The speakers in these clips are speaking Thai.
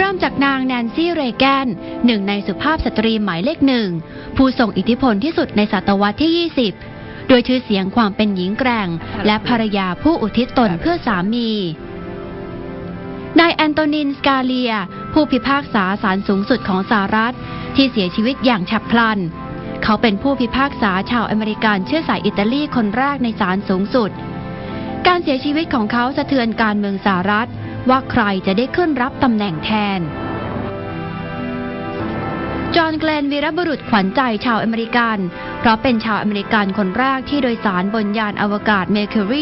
เริ่มจากนางแนนซี่เรแกนหนึ่งในสุภาพสตรีหมายเลขหนึ่ง ผู้ทรงอิทธิพลที่สุดในศตวรรษที่ 20 โดยชื่อเสียงความเป็นหญิงแกร่ง และภรรยาผู้อุทิศตนเพื่อสามีนายแอนโตนินสกาเลีย ผู้พิพากษาศาลสูงสุดของสหรัฐ ที่เสียชีวิตอย่างฉับพลัน เขาเป็นผู้พิพากษาชาวอเมริกันเชื้อสายอิตาลีคนแรกในศาลสูงสุด การเสียชีวิตของเขาสะเทือนการเมืองสหรัฐ ว่าใครจะได้ขึ้นรับตำแหน่งแทน จอห์นเกลนวีรบุรุษขวัญใจชาวอเมริกัน เพราะเป็นชาวอเมริกันคนแรกที่โดยสารบนยานอวกาศ Mercury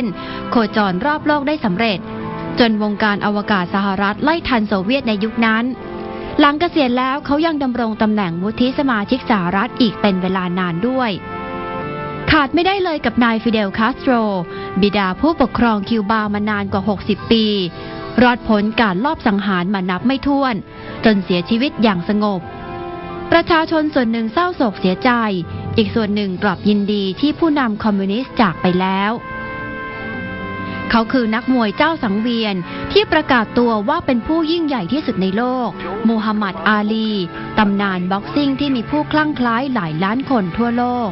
7 โคจรรอบโลกได้สำเร็จ จนวงการอวกาศสหรัฐไล่ทันโซเวียตในยุคนั้นหลังเกษียณแล้วเขายังดำรงตำแหน่งวุฒิสมาชิกสหรัฐอีกเป็นเวลานานด้วย ขาดไม่ได้เลยกับนายฟิเดลคาสโตร บิดาผู้ปกครองคิวบามานานกว่า 60 ปี รอดพ้นการลอบสังหารมานับไม่ถ้วน จนเสียชีวิตอย่างสงบ ประชาชนส่วนหนึ่งเศร้าโศกเสียใจ อีกส่วนหนึ่งกลับยินดีที่ผู้นำคอมมิวนิสต์จากไปแล้วเขาคือนักมวยเจ้าสังเวียนที่ประกาศตัวว่าเป็นผู้ยิ่งใหญ่ที่สุดในโลก มูฮัมหมัดอาลี ตำนานบ็อกซิ่งที่มีผู้คลั่งคล้ายหลายล้านคนทั่วโลก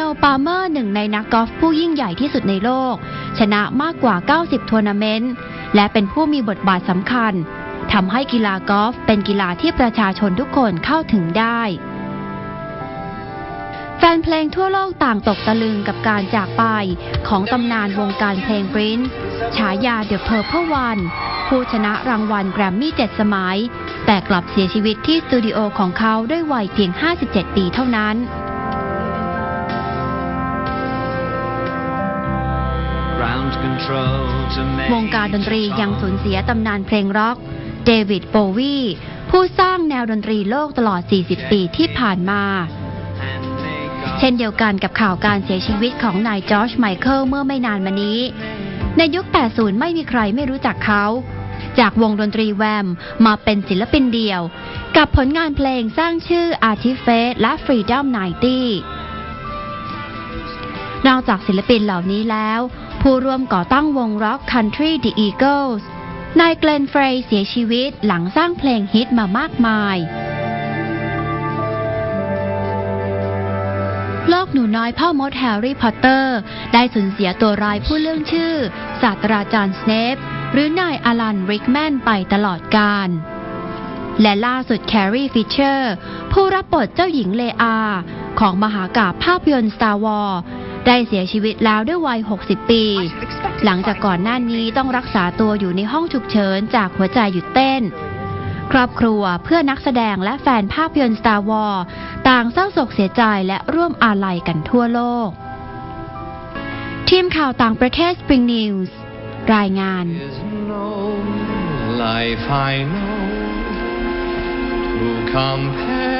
โนลด์ปาเมอร์หนึ่งในนักกอล์ฟผู้ยิ่งใหญ่ที่สุดในโลก ชนะมากกว่า 90 ทัวร์นาเมนต์ และเป็นผู้มีบทบาทสำคัญทำให้กีฬากอล์ฟเป็นกีฬาที่ประชาชนทุกคนเข้าถึงได้แฟนเพลงทั่วโลกต่างตกตะลึงกับการจากไปของตำนานวงการเพลงปรินซ์ฉายา The Purple One ผู้ชนะรางวัลแกรมมี่7สมัย แต่กลับเสียชีวิตที่สตูดิโอของเขาด้วยวัยเพียง 57 ปีเท่านั้น วงการดนตรียังสูญเสียตำนานเพลงร็อก เดวิดโบวีผู้สร้างแนวดนตรีโลกตลอด 40 ปีที่ผ่านมา เช่นเดียวกันกับข่าวการเสียชีวิตของนายจอร์จไมเคิลเมื่อไม่นานมานี้ ในยุค 80 ไม่มีใครไม่รู้จักเขา จากวงดนตรีแวมมาเป็นศิลปินเดี่ยว กับผลงานเพลงสร้างชื่อ Artifact และ Freedom 90นอกจากศิลปินเหล่านี้แล้ว ผู้ร่วมก่อตั้งวงร็อก Country The Eagles นายเกลนเฟรย์เสียชีวิตหลังสร้างเพลงฮิตมามากมาย โลกหนูน้อยพ่อมดแฮร์รี่พอตเตอร์ ได้สูญเสียตัวร้ายผู้เรื่องชื่อ ศาสตราจารย์สเนปหรือนายอลันริกแมนไปตลอดกาลและล่าสุดแคร์รีฟิชเชอร์ ผู้รับบทเจ้าหญิงเลอา ของมหากาพย์ภาพยนตร์ Star Wars ได้เสียชีวิตแล้วด้วยวัย 60 ปี หลังจากก่อนหน้านี้ต้องรักษาตัวอยู่ในห้องฉุกเฉินจากหัวใจหยุดเต้น ครอบครัวเพื่อนักแสดงและแฟนภาพยนตร์ Star Wars ต่างเศร้าโศกเสียใจและร่วมอาลัยกันทั่วโลก ทีมข่าวต่างประเทศ Spring News รายงาน life I know to compare.